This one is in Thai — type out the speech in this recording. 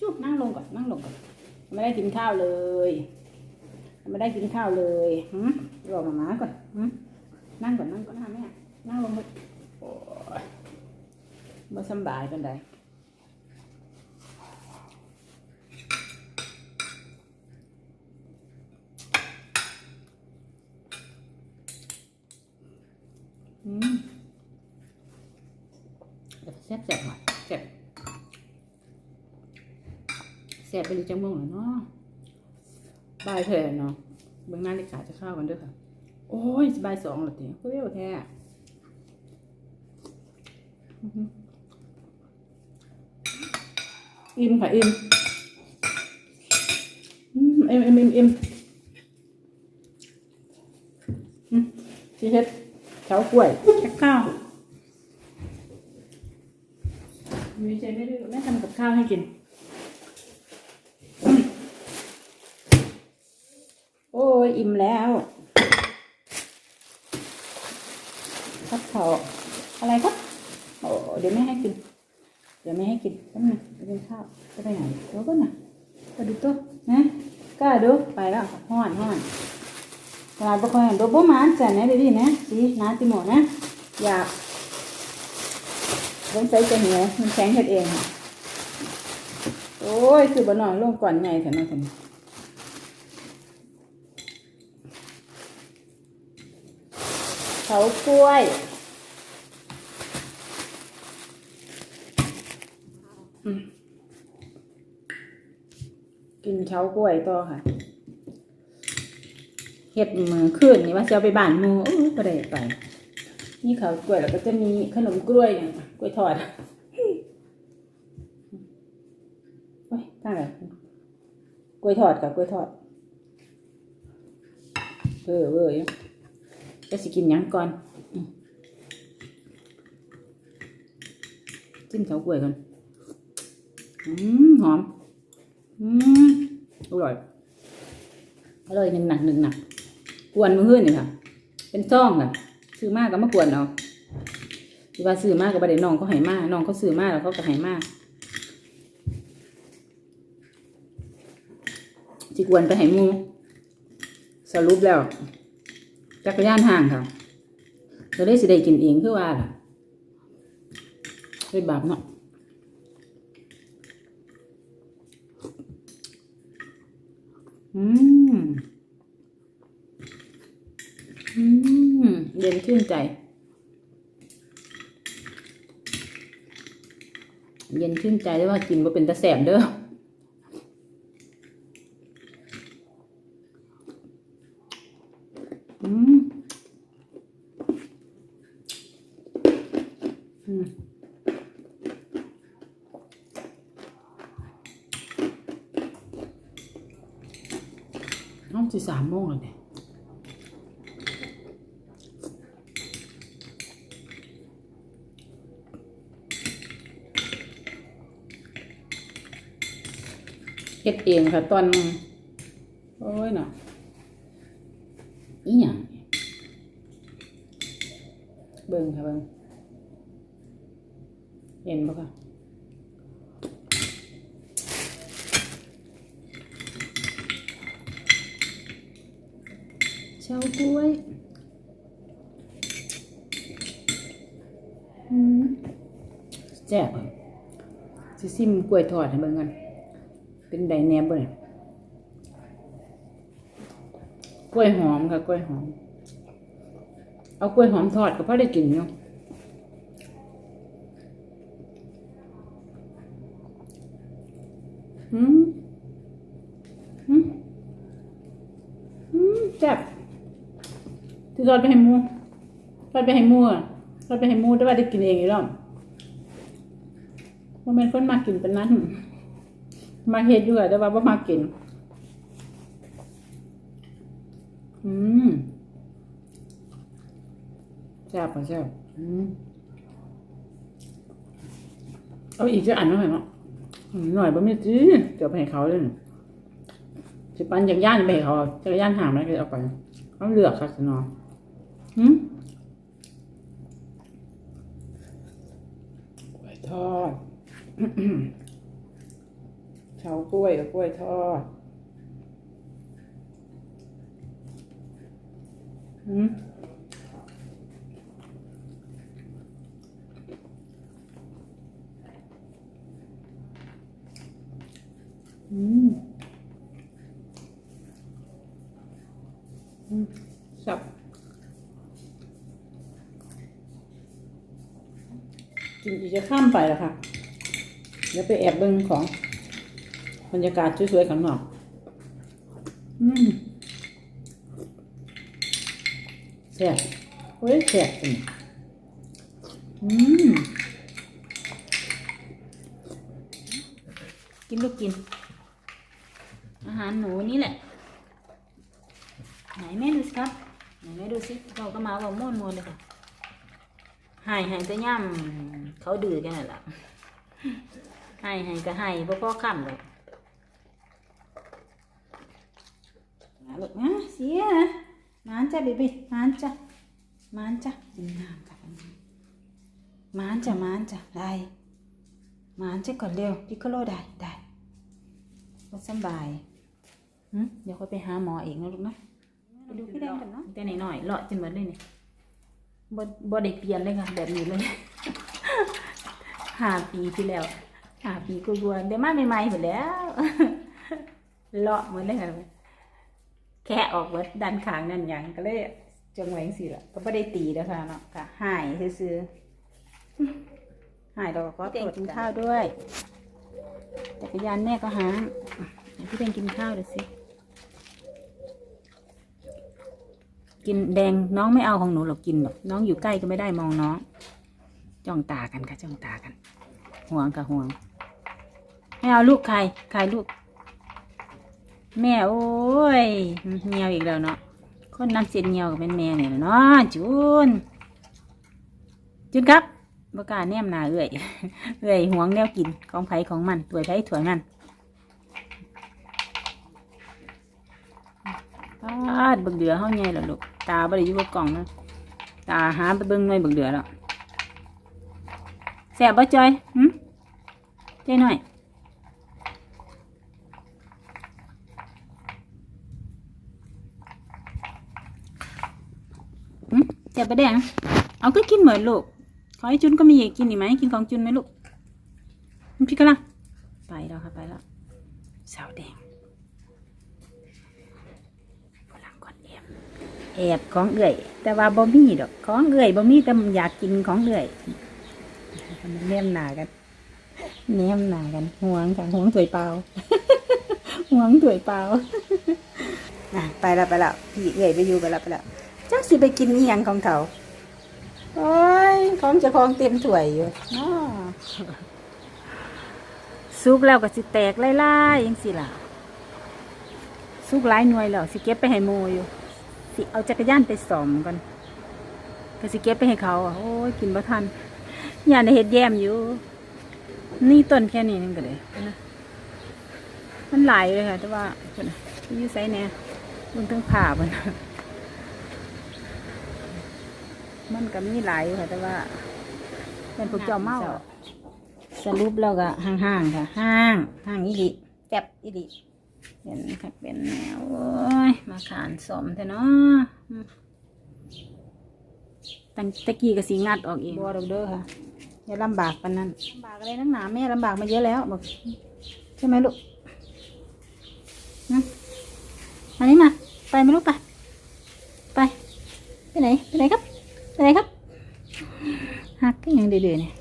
จุ๊บนั่งลงก่อนนั่งลงก่อนไม่ได้กินข้าวเลยไม่ได้กินข้าวเลยหืมรอมาม่าก่อนหืมนั่งก่อนนั่งก่อนนะแม่นั่งลงก่อนโอ้ยบ่สบายกันได้อืมแซ่บแซ่บหน่อยแซ่บแซ่บไปเลยจังม่วงเหรอเนาะบายเถอะเนาะเบื้องหน้าเลขาจะเข้ากันด้วยค่ะ โอ้ยบายสองแล้วเตีเร็วแท้อิ่มค่ะอิ่มอืมอิ่มอิ่มอิ่มอิ่มอืมชีเฮ็ดเฉากล้วยข้าวมีใจไม่ได้แม่ทำกับข้าวให้กินอืมโอ้ ยอิ่มแล้วครับเขาอะไรครับ โอ้เดี๋ยวแม่ให้กิน เดี๋ยวแม่ให้กินแป๊บนึงไปกินข้าวจะไปไหนเดี๋ยวก็น่ะไปดูตัวนะกล้าดูไปแล้วห้อนห้อนกลายเป็นคนเห็นตัวบุ้มานจันนะเดี๋ยวดินะสีน้าติโมนะอยากต้องใช้จะเหนียวมันแข็งเฮ็ดเอง โอ้ย คือบะนอนลงก่อนใหญ่แถวนั้นแถว เขากล้วยอืมกินเช้ากล้วยต่อค่ะเฮ็ดมือขึ้นนี่ว่าจะเอาไปบ้านมูโอ้ยบ่ได้ไป นี่เขากล้วยแล้วก็จะมีขนมกล้วยอย่างกล้วยทอดโอ้ยตั้งแต่กล้วยทอดกับกล้วยทอดเออเว้ย จะสิกินยังก่อนจิ้มเฉาก้วยก่อนอืมหอมอืมอร่อยอร่อยหนึ่งหนักหนึ่งหนักกวนมือหื้นนี่ค่ะ เป็นซ่องค่ะซื้อมากก็มากวนเอาที่ว่าซื้อมากก็บ่ได้น้องเขาให้มากน้องเขาซื้อมากแล้วเขาก็ให้มากจิกวนไปห้หมูสรุปแล้ว จักรยานห่างค่ะจะได้สิได้กินเองคือว่าล่ะเป็นบาปเนาะอืม อืม เย็นชื่นใจ เย็นชื่นใจได้ว่ากินว่าเป็นตะแสบเด้อ อืมอืมน้องสิสามโมงแล้วเนี่ยเฮ็ดเองค่ะตอนโอ้ยเนาะอีหยัง เบิ่งค่ะเบิ่งเห็นบ่ค่ะเฉากล้วยอืมแซ่บอะสิซิมกล้วยทอดให้เบิ่งกัน เป็นไดแนบเบ่เนี่ยกล้วยหอมค่ะ กล้วยหอม เอากล้วยหอมทอดก็พอได้กินอยู่อืมอืมอืมแซ่บที่ทอดไปให้มูทอดไปให้มูทอดไปให้มูแต่ว่าได้กินเองอยู่แล้วว่าแม่นคนมากินเป็นนั้น มาเฮ็ดอยู่แต่ว่าบ่มากิน อืม แซ่บป่ะแซ่บอืมเอาอีกจะอ่านหน่อยเนาะอืมหน่อยบ่มีจีเดี๋ยวไปให้เขาเลยนี่สิปันจากย่านไปให้เขาจักรยานหางแล้วก็เอาไปเขาเลือกค่ะสิเนาะอืมกล้วยทอดเฉากล้วยกับกล้วยทอด อืม อืมอืมสับกินอีกจะข้ามไปแล้วค่ะ เดี๋ยวไปแอบเบิ้งของบรรยากาศสวยๆข้างนอกอืมแซ่บเฮ้ยแซ่บจริงอืมกินลูกกิน หารหนูนี่แหละ ไหนแม่ดูสิครับ ไหนแม่ดูสิเราก็มาว่าม่วนมวนเลยค่ะหายหายแต่ย่ำเขาดื้อกันนั่นแหละหายหายก็หายบ่พอค่ำเลยมาลูกนะเสียมานจ้ะเบบีมานจ้ะมานจ้ะกินน้ำกับมานจ้ะมานจ้ะได้มานจ้ะก่อนเร็วพิคโคโลได้ได้ก็สบาย เดี๋ยวค่อยไปหาหมอเองนะลูกนะไปดูพี่แดงกันเนาะแต่หน่อยๆเลาะจนหมดเลยเนี่ยบ่บ่ได้เปลี่ยนเลยค่ะแบบนี้เลยห้าปีที่แล้วห้าปีกว่าๆได้มาใหม่ๆหมดแล้วเลาะหมดเลยค่ะแค่ออกเบิดด้านข้างนั่นหยังก็เลยจังไว้จังซี่ล่ะก็บ่ได้ตีแล้วค่ะเนาะก็หายซื่อๆหายเราก็ตรวจกินข้าวด้วยจักรยานแม่ก็หางให้ พี่เป็นกินข้าวเดี๋ยวสิ กินแดงน้องไม่เอาของหนูหรอกกินหรอกน้องอยู่ใกล้ก็ไม่ได้มองน้อง จ้องตากันค่ะจ้องตากัน ห่วงกับห่วง ไม่เอาลูกใครใครลูก แม่โอ้ยเงียวอีกแล้วเนาะคนน้ำเสียเงียวก็เป็นแม่เนี่ยเนาะจุนจุนครับบกล้าแนมนาเอื่อย เอื่อยห่วงแนวกินของไผของมันถวยไผถวยมัน ปาดเบึกเดือเฮาใหญ่แล้วลูก ตาบ่ได้อยู่กับกล่องนะตาหาไปเบิ่งหน่อยเบึกเดือแล้วแสบบ่จอยหืมใจหน่อยหืมแสบประแดง เอาก็กินเหมือนลูก ขอให้จุนก็มีกินอีกไหม กินของจุนไหมลูก มันพี่กะลังไปแล้วค่ะ ไปแล้วสาวแดงฝรั่งก่อนแอบ แอบของเอื่อย แต่ว่าบ่มีดอก ของเอื่อยบ่มีแต่อยากกินของเอื่อยแนมหนากันแนมหนากันห่วงค่ะห่วงถวยเปล่าห่วงถวยเปล่าอะไปแล้วไปแล้วพี่เอื่อยไปอยู่ไปแล้วไปแล้วจักสิไปกินเอียงของเขาโอ้ยของจะของเต็มถ้วยอยู่น้อสุกแล้วก็สิแตกไล่ๆยังสิล่ะสุกหลายหน่วยแล้วสิเก็บไปให้โมอยู่ สิเอาจักรยานไปสอมกันก็สิเก็บไปให้เขาอะโอ้ยกินบ่ทันอย่าในเห็ดแยมอยู่ นี่ต้นแค่นี้นึงก็เลยนะมันหลายเลยค่ะ แต่ว่าเพิ่นน่ะอยูไซเนี่ยมันต้องผ่ามันมันก็มีหลายอยู่ค่ะ แต่ว่าเป็นพวกเจ้าเมาอะสรุปแล้วก็ห่างๆค่ะ ห่างห่างอีหลิแป๊บอีหลิ เป็นค่ะเป็นแนวโอ้ยมาขานสมเถอะเนาะอืมตั้งตะกี้ก็สีงัดออกเองบัวดอกเด้อค่ะอย่าลำบากกันนั้นลำบากอะไรนักหนาแม่ลำบากมาเยอะแล้วบอกใช่ไหมลูกนะอันนี้มาไปไหมลูกไปไปไปไหนไปไหนครับไปไหนครับหักก็ยังดื้อๆเนี่ย